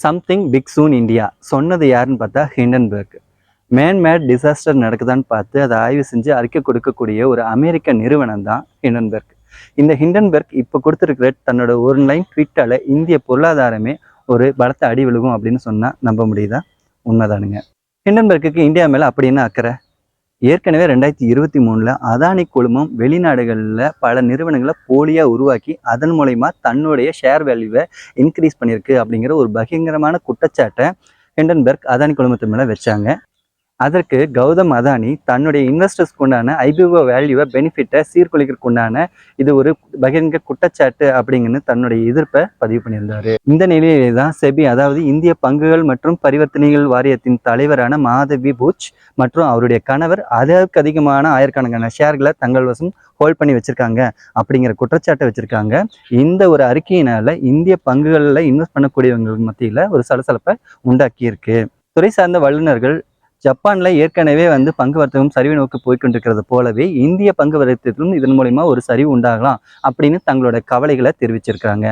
Something big சூன் India சொன்னது யாருன்னு பார்த்தா ஹிண்டன்பர்க் மேன்மேட் டிசாஸ்டர் நடக்குதான்னு பார்த்து அதை ஆய்வு செஞ்சு அறிக்கை கொடுக்கக்கூடிய ஒரு அமெரிக்க நிறுவனம் தான் ஹிண்டன்பர்க் இந்த ஹிண்டன்பர்க் இப்போ கொடுத்துருக்கிற தன்னோட ஒரு லைன் ட்வீட்டால இந்திய பொருளாதாரமே ஒரு பலத்த அடி விழுகும் அப்படின்னு சொன்னால் நம்ப முடியுதா? உண்மைதானுங்க. ஹிண்டன்பர்க்கு இந்தியா மேலே அப்படி என்ன அக்கறை? ஏற்கனவே ரெண்டாயிரத்தி இருபத்தி மூணில் அதானி குழுமம் வெளிநாடுகளில் பல நிறுவனங்களை போலியாக உருவாக்கி அதன் மூலயமா தன்னுடைய ஷேர் வேல்யூவை இன்க்ரீஸ் பண்ணியிருக்கு அப்படிங்கிற ஒரு பகிரங்கரமான குற்றச்சாட்டை ஹிண்டன்பெர்க் அதானி குழுமத்து மேலே வச்சாங்க. அதற்கு கௌதம் அதானி தன்னுடைய இன்வெஸ்டர்ஸ்க்கு உண்டான ஐபிஓ வேல்யூவை பெனிஃபிட்டை சீர்குலைக்கிறதுக்கு உண்டான இது ஒரு பகிரங்க குற்றச்சாட்டு அப்படிங்கன்னு தன்னுடைய எதிர்ப்பை பதிவு பண்ணியிருந்தாரு. இந்த நிலையிலே தான் செபி அதாவது இந்திய பங்குகள் மற்றும் பரிவர்த்தனைகள் வாரியத்தின் தலைவரான மாதவி பூச் மற்றும் அவருடைய கணவர் அதற்கு அதிகமான ஆயிரக்கணக்கான ஷேர்களை தங்கள் வசம் ஹோல்ட் பண்ணி வச்சிருக்காங்க அப்படிங்கிற குற்றச்சாட்டை வச்சிருக்காங்க. இந்த ஒரு அறிக்கையினால இந்திய பங்குகளில் இன்வெஸ்ட் பண்ணக்கூடியவங்க மத்தியில் ஒரு சலசலப்பை உண்டாக்கியிருக்கு. துறை சார்ந்த வல்லுநர்கள் ஜப்பானில் ஏற்கனவே வந்து பங்கு வர்த்தகம் சரிவு நோக்கி போய்கொண்டிருக்கிறது போலவே இந்திய பங்கு வர்த்தகத்திலும் இதன் மூலிமா ஒரு சரிவு உண்டாகலாம் அப்படின்னு தங்களோட கவலைகளை தெரிவிச்சிருக்காங்க.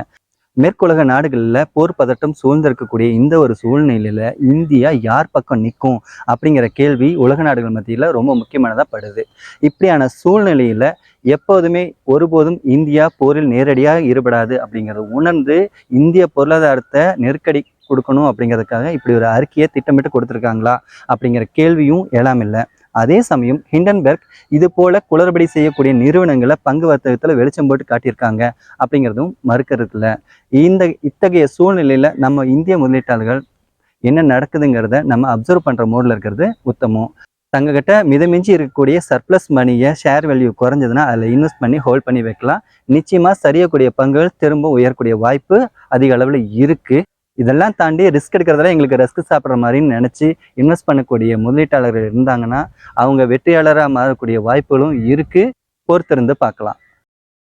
மேற்குலக நாடுகளில் போர் பதட்டம் சூழ்ந்திருக்கக்கூடிய இந்த ஒரு சூழ்நிலையில் இந்தியா யார் பக்கம் நிற்கும் அப்படிங்கிற கேள்வி உலக நாடுகள் மத்தியில் ரொம்ப முக்கியமானதாக படுது. இப்படியான சூழ்நிலையில் எப்போதுமே ஒருபோதும் இந்தியா போரில் நேரடியாக ஈடுபடாது அப்படிங்கிறத உணர்ந்து இந்திய பொருளாதாரத்தை நெருக்கடி கொடுக்கணும் அப்படிங்கிறதுக்காக இப்படி ஒரு அறிக்கையை திட்டமிட்டு கொடுத்துருக்காங்களா அப்படிங்கிற கேள்வியும் எழாமில்லை அதே சமயம் ஹிண்டன்பெர்க் இது போல குளறுபடி செய்யக்கூடிய நிறுவனங்களை பங்கு வர்த்தகத்தில் வெளிச்சம் போட்டு காட்டியிருக்காங்க அப்படிங்கிறதும் மறுக்கிறது இல்லை இந்த இத்தகைய சூழ்நிலையில் நம்ம இந்திய முதலீட்டாளர்கள் என்ன நடக்குதுங்கிறத நம்ம அப்சர்வ் பண்ணுற மோடில் இருக்கிறது உத்தமம். தங்ககிட்ட மிதமிஞ்சி இருக்கக்கூடிய சர்ப்ளஸ் மணியை ஷேர் வேல்யூ குறைஞ்சதுன்னா அதில் இன்வெஸ்ட் பண்ணி ஹோல்ட் பண்ணி வைக்கலாம். நிச்சயமாக சரியக்கூடிய பங்குகள் திரும்ப உயரக்கூடிய வாய்ப்பு அதிக அளவில் இருக்குது இதெல்லாம் தாண்டி ரிஸ்க் எடுக்கிறதுல எங்களுக்கு ரிஸ்க் சாப்பிட்ற மாதிரின்னு நினச்சி இன்வெஸ்ட் பண்ணக்கூடிய முதலீட்டாளர்கள் இருந்தாங்கன்னா அவங்க வெற்றியாளராக மாறக்கூடிய வாய்ப்புகளும் இருக்குது பொறுத்திருந்து பார்க்கலாம்.